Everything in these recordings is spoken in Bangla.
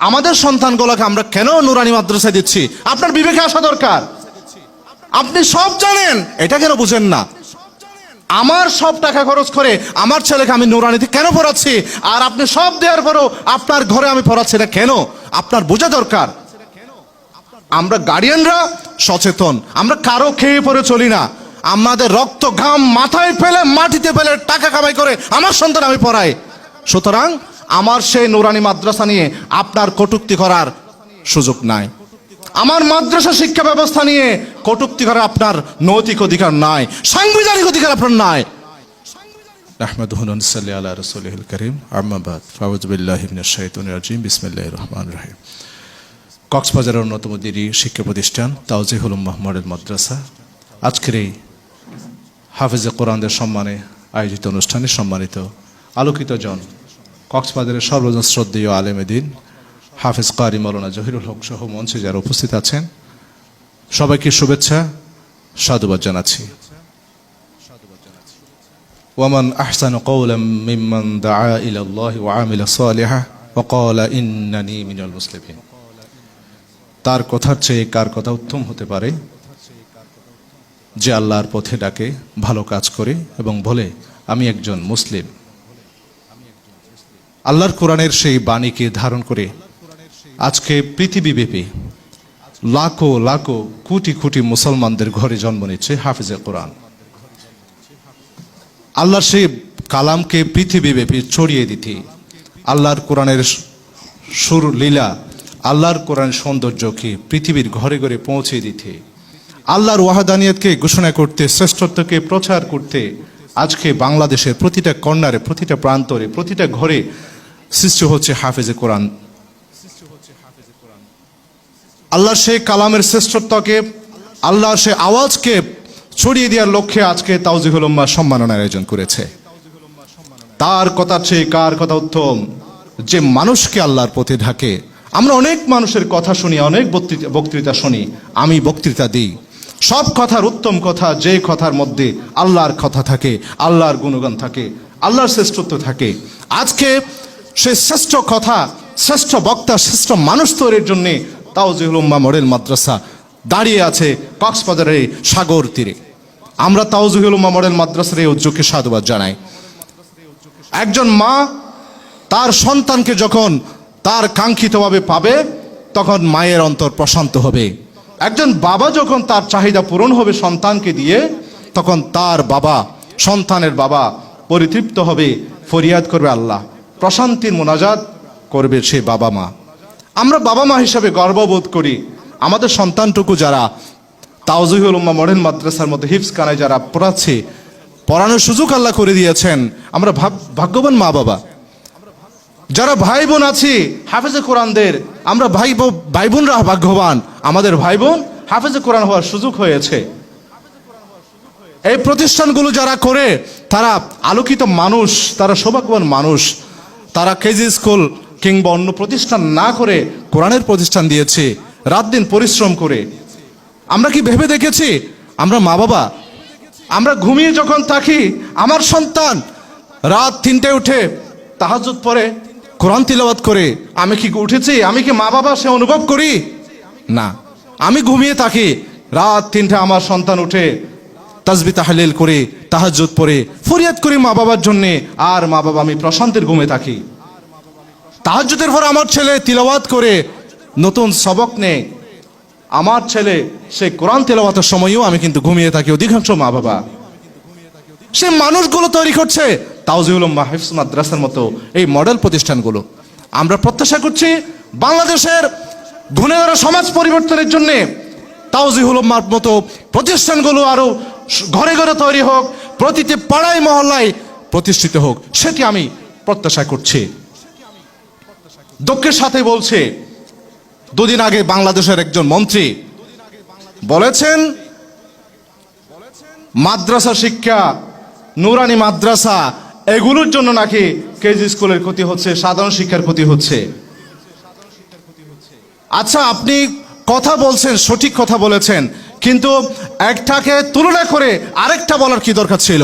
আমাদের সন্তানগুলোকে আমরা কেন নুরানি মাদ্রাসায় দিচ্ছি? আপনার বিবেকে আসা দরকার। আপনি সব জানেন, এটা কেন বুঝেন না? আমার সব টাকা খরচ করে আমার ছেলেকে আমি নুরানিতে কেন পড়াচ্ছি? আর আপনি সব দেওয়ার পরও আপনার ঘরে আমি পড়াচ্ছি না কেন? আপনার বোঝা দরকার। আমরা গার্ডিয়ানরা সচেতন, আমরা কারও খেয়ে পরে চলি না। আমাদের রক্ত ঘাম মাথায় ফেলে, মাটিতে ফেলে টাকা কামাই করে আমার সন্তান আমি পড়াই। সুতরাং আমার সেই নুরানি মাদ্রাসা নিয়ে আপনার কটুক্তি করার সুযোগ নাই। আমার মাদ্রাসা শিক্ষা ব্যবস্থা নিয়ে কটুক্তি করার আপনার নৈতিক অধিকার নাই, সাংবিধানিক অধিকার আপনার নাই। আহমদ হুনন সাল্লি রসুল করিম। আহমাবাদ ফাউজবিল্লাহিমিনাজিম বিসমিল্লাহ রহমান রাহিম। কক্সবাজারের অন্যতম দেরি শিক্ষা প্রতিষ্ঠান তাওজিহুল মাহমুদের মাদ্রাসা। আজকের এই হাফিজে কোরআনদের সম্মানে আয়োজিত অনুষ্ঠানে সম্মানিত আলোকিত জন কক্সবাজারের সর্বজন শ্রদ্ধেয় আলেমেদিন হাফিজ কারি মৌলানা জহিরুল হক সহ মঞ্চে যারা উপস্থিত আছেন, সবাইকে শুভেচ্ছা, সাধুবাদ জানাচ্ছি। ওয়ামান আহসান কৌলাম মিম্মান দা ইলা আল্লাহ ওয়া আমিলা সালিহা ইন্নানি মিনাল মুসলিম তার কথার চেয়ে কার কথা উত্তম হতে পারে? যে আল্লাহর পথে ডাকে, ভালো কাজ করে এবং বলে, আমি একজন মুসলিম। আল্লাহর কোরআনের সেই বাণীকে ধারণ করে আজকে পৃথিবীব্যাপী লাখো লাখো কোটি কোটি মুসলমানদের ঘরে জন্ম নিচ্ছে হাফিজে কোরআন। আল্লাহর সেই কালামকে পৃথিবীব্যাপী ছড়িয়ে দিতে আল্লাহর কোরআনের সুর লীলা, আল্লাহর কোরআন সৌন্দর্যকে পৃথিবীর ঘরে ঘরে পৌঁছে দিতে, আল্লাহর ওয়াহাদানিয়াতকে ঘোষণা করতে, শ্রেষ্ঠত্বকে প্রচার করতে, আজকে বাংলাদেশের প্রতিটা কর্নারে প্রতিটা প্রান্তরে, প্রতিটা ঘরে সৃষ্টি হচ্ছে হাফেজে কোরআন। আল্লাহর সেই কালামের শ্রেষ্ঠত্বকে আল্লাহর সেই আওয়াজকে ছড়িয়ে দেওয়ার লক্ষ্যে আজকে তাওজিহুল উম্মা সম্মাননার আয়োজন করেছে। তার কথা চেয়ে কার কথা উত্তম? যে মানুষকে আল্লাহর পথে ঢাকে। আমরা অনেক মানুষের কথা শুনি, অনেক বক্তৃতা শুনি, আমি বক্তৃতা দিই। সব কথার উত্তম কথা যে কথার মধ্যে আল্লাহর কথা থাকে, আল্লাহর গুণগান থাকে, আল্লাহর শ্রেষ্ঠত্ব থাকে। আজকে সে শ্রেষ্ঠ কথা, শ্রেষ্ঠ বক্তা, শ্রেষ্ঠ মানুষ তৈরির জন্যে তাওজিহুল উম্মা মডেল মাদ্রাসা দাঁড়িয়ে আছে কক্সবাজারের সাগর তীরে। আমরা তাওজিহুল উম্মা মডেল মাদ্রাসার এই উদ্যোগকে সাধুবাদ জানাই। একজন মা তার সন্তানকে যখন তার কাঙ্ক্ষিতভাবে পাবে, তখন মায়ের অন্তর প্রশান্ত হবে। একজন বাবা যখন তার চাহিদা পূরণ হবে সন্তানকে দিয়ে, তখন তার বাবা, সন্তানের বাবা পরিতৃপ্ত হবে, ফরিয়াদ করবে আল্লাহ। প্রশান্তির মোনাজাত করবে সে বাবা মা। আমরা বাবা মা হিসাবে গর্ববোধ করি। আমাদের সন্তানটুকু যারা তাওজিহুল উম্মা মডেল মাদ্রাসার মধ্যে হিফস কানায় যারা পড়াচ্ছে, পড়ানোর সুযোগ আল্লাহ করে দিয়েছেন। আমরা ভাগ্যবান মা বাবা। যারা ভাই বোন আছি, হাফেজে কোরআনদের, আমরা ভাই ভাই বোনরা ভাগ্যবান। আমাদের ভাই বোন হাফেজে কোরআন হওয়ার সুযোগ হয়েছে। এই প্রতিষ্ঠানগুলো যারা করে, তারা আলোকিত মানুষ, তারা সৌভাগ্যবান মানুষ। তারা কেজি স্কুল কিংবা অন্য প্রতিষ্ঠান না করে কোরআনের প্রতিষ্ঠান দিয়েছে, রাত দিন পরিশ্রম করে। আমরা কি ভেবে দেখেছি? আমরা মা বাবা। আমরা ঘুমিয়ে যখন থাকি, আমার সন্তান রাত তিনটে উঠে তাহাজুদ পরে কোরআন তিলাবাত করে। আমি কি উঠেছি? আমি কি মা বাবা সে অনুভব করি? না। আমি ঘুমিয়ে থাকি, রাত তিনটে আমার সন্তান উঠে তাজবি তাহলিল করে তাহাজুদ পরে ফরিয়াদ করি মা বাবার জন্যে, আর মা বাবা আমি প্রশান্তের ঘুমে থাকি। তাহাজুদের পর আমার ছেলে তিলাওয়াত করে, নতুন সবক নেয়। আমার ছেলে, সে কোরআন তেলাওয়াতের সময়ও আমি কিন্তু ঘুমিয়ে থাকি, অধিকাংশ মা বাবা। সে মানুষগুলো তৈরি করছে তাওজিউল মাহিফস মাদ্রাসার মতো এই মডেল প্রতিষ্ঠানগুলো। আমরা প্রত্যাশা করছি, বাংলাদেশের ঘুণে সমাজ পরিবর্তনের জন্য তাওজিহুল উম্মার মতো প্রতিষ্ঠানগুলো আরও ঘরে ঘরে তৈরি হোক, প্রতিটি পাড়ায় মহল্লায় প্রতিষ্ঠিত হোক, সেটি আমি প্রত্যাশা করছি। দুঃখের সাথে বলছে, দুদিন আগে বাংলাদেশের একজন মন্ত্রী বলেছেন, মাদ্রাসা শিক্ষা, নুরানি মাদ্রাসা, এগুলোর জন্য নাকি কেজি স্কুলের ক্ষতি হচ্ছে, সাধারণ শিক্ষার ক্ষতি হচ্ছে। আচ্ছা আপনি কথা বলছেন, সঠিক কথা বলেছেন কিন্তু একটাকে তুলনা করে আরেকটা বলার কি দরকার ছিল?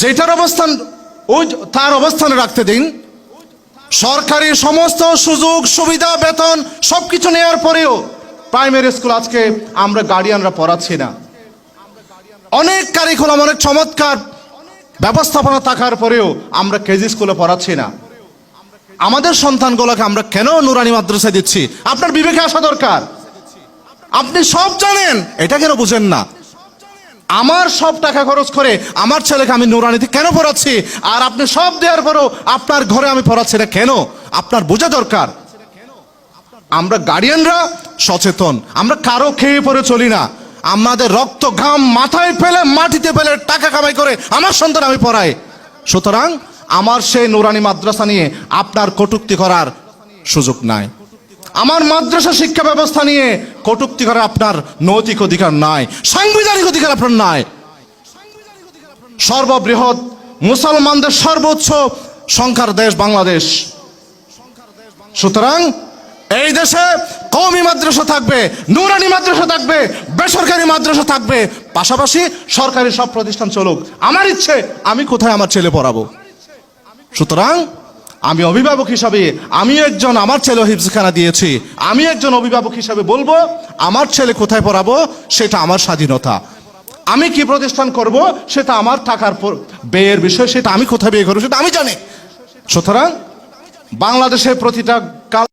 যেটার অবস্থান, ওই তার অবস্থানে রাখতে দিন। সরকারি সমস্ত সুযোগ, সুবিধা, বেতন সবকিছু নেওয়ার পরেও প্রাইমারি স্কুল আজকে আমরা গার্ডিয়ানরা পড়াচ্ছি না। অনেক কারিকুলাম অনেক চমৎকার ব্যবস্থাপনা থাকার পরেও আমরা কেজি স্কুলে পড়াচ্ছি না। আমাদের সন্তানগুলোকে আমরা কেন নুরানি মাদ্রাসায় দিচ্ছি? আপনার বিবেকে আসা দরকার। আপনি সব জানেন। এটা কেন বুঝেন না? আমার সব টাকা খরচ করে আমার ছেলেকে আমি নুরানিতে কেন পড়াচ্ছি? আর আপনি সব দেওয়ার পরেও আপনার ঘরে আমি পড়াচ্ছি না কেন? আপনার বোঝা দরকার। আমরা গার্ডিয়ানরা সচেতন। আমরা কারও খেয়ে পরে চলি না। আমাদের রক্ত ঘাম মাথায় ফেলে মাটিতে ফেলে টাকা কামাই করে আমার সন্তান আমি পড়াই। সুতরাং আমার সেই নুরানি মাদ্রাসা নিয়ে আপনার কটুক্তি করার সুযোগ নাই। আমার মাদ্রাসা শিক্ষা ব্যবস্থা নিয়ে কটুক্তি করার আপনার নৈতিক অধিকার নাই, সাংবিধানিক অধিকার আপনার নাই। সর্ববৃহৎ মুসলমানদের সর্বোচ্চ সংখ্যার দেশ বাংলাদেশ। সুতরাং এই দেশে কওমি মাদ্রাসা থাকবে, নুরানি মাদ্রাসা থাকবে, বেসরকারি মাদ্রাসা থাকবে, পাশাপাশি সরকারি সব প্রতিষ্ঠান চলুক। আমার ইচ্ছে, আমি কোথায় আমার ছেলে পড়াবো? সুতরাং আমি অভিভাবক হিসাবে আমি একজন, আমার ছেলে হিফজখানা দিয়েছি। আমি একজন অভিভাবক হিসাবে বলব, আমার ছেলে কোথায় পড়াবো, সেটা আমার স্বাধীনতা। আমি কি প্রতিষ্ঠান করব, সেটা আমার টাকার ব্যয়ের বিষয়, সেটা আমি কোথায় বিয়ে করব, সেটা আমি জানি। সুতরাং বাংলাদেশের প্রতিটা কাল